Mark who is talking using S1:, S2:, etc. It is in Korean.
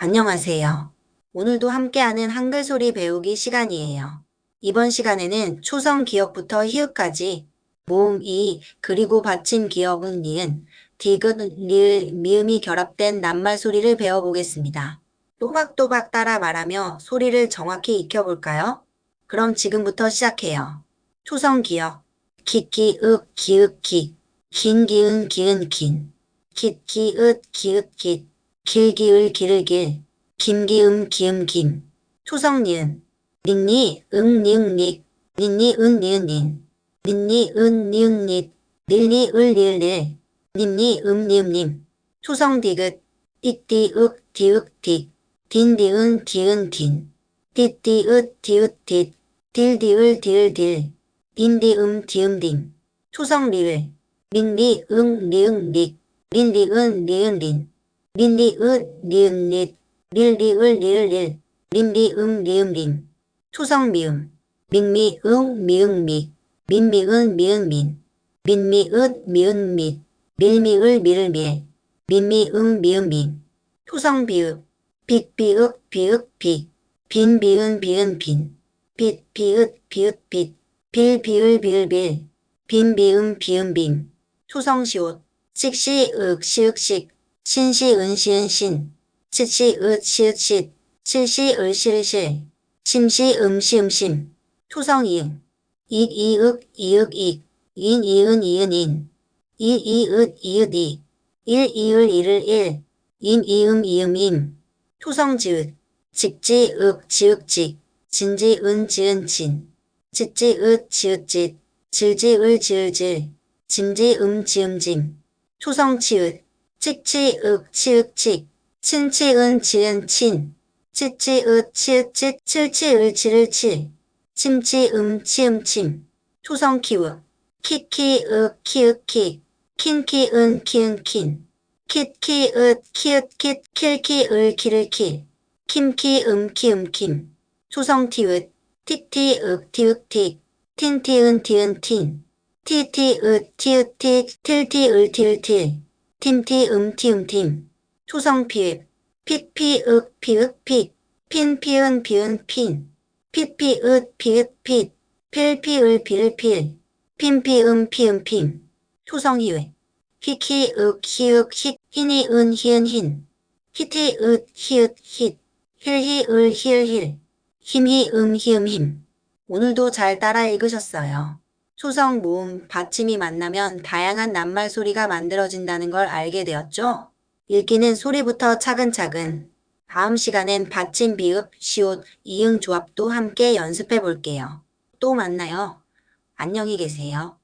S1: 안녕하세요. 오늘도 함께하는 한글 소리 배우기 시간이에요. 이번 시간에는 초성 기억부터 히읗까지 모음 이 그리고 받침 기억은 니은 디귿 리을 미음이 결합된 낱말 소리를 배워보겠습니다. 또박또박 따라 말하며 소리를 정확히 익혀볼까요? 그럼 지금부터 시작해요. 초성 기억 기기읍 기읍 기 긴 기은 기은 긴 깃기읒 기읒 깃 길기을 기르길. 김기음 기음김 초성니은. 닉니 응니응닉 닉니 은니은닌. 닉니 은니은닛. 닐니 을닐닐 닉니 음니음님. 초성디귿. 띠띠윽 디윽딕 딘디은 디은딘. 띠띠으 디으딧 딜디을 디을딜. 딘디음 디음딘 초성리을 린리응 리응릭 린디 은 리은린. 린리읒 리은 릿 릴리을 리을 릴 림리음 리음 림 초성 미음 밍미응 미응 미 민미은 미은 민 민미읒 미은 밋 밀미을 미를 밀 민미응 미음 민. 초성 비읍 빅비읍 비읍 빅 빈비은 비은 빈 빛 비읍 빛 빌비을 비을 빌 빈비음 비음 빔 초성 시옷 식시윽 시윽식 신시 은 시은 신 칫시읒 시읒 쉿 칠시을 시를 실 심시 음 시음 심 초성 이응 이이윽 이윽 익 인 이은 이은 인 이이읒 이읒 이 일 이을 이를 일임 이음 이음 임 초성 지읒 직지윽 지윽직 진지은 지은 진 짓지읒 지읒짓 질지을 지을질 짐지음 지음짐 초성 치읒 찍치윽 치윽칙 친치은 지은 친. 치치읒 치읒짓 칠치을 지를 칠. 침치음 치음침. 초성 키읔 키키윽 키읔킥 킨키은 키은 킨. 킷키읒 키읔킷. 킬키을 키를 킬 킴키음 키음킴. 초성 티읒 티티윽 티윽틱. 틴티은 티은 틴. 티티읒 티읒틱. 틸티을 틸틸 팀티음 티 음팀 초성 피읍. 픽피윽 피윽픽 핀피은 비은 핀. 피피읒 피읒핏 필피을 필필. 핀피음 피음핌 초성 희회 히키윽 히윽 히. 히니은 히은 흰. 히티읒 히읗 힛 힐히을 히을힐. 힘히음 히음 힘 오늘도 잘 따라 읽으셨어요. 초성 모음 받침이 만나면 다양한 낱말 소리가 만들어진다는 걸 알게 되었죠? 읽기는 소리부터 차근차근 다음 시간엔 받침 비읍 시옷 이응 조합도 함께 연습해 볼게요. 또 만나요. 안녕히 계세요.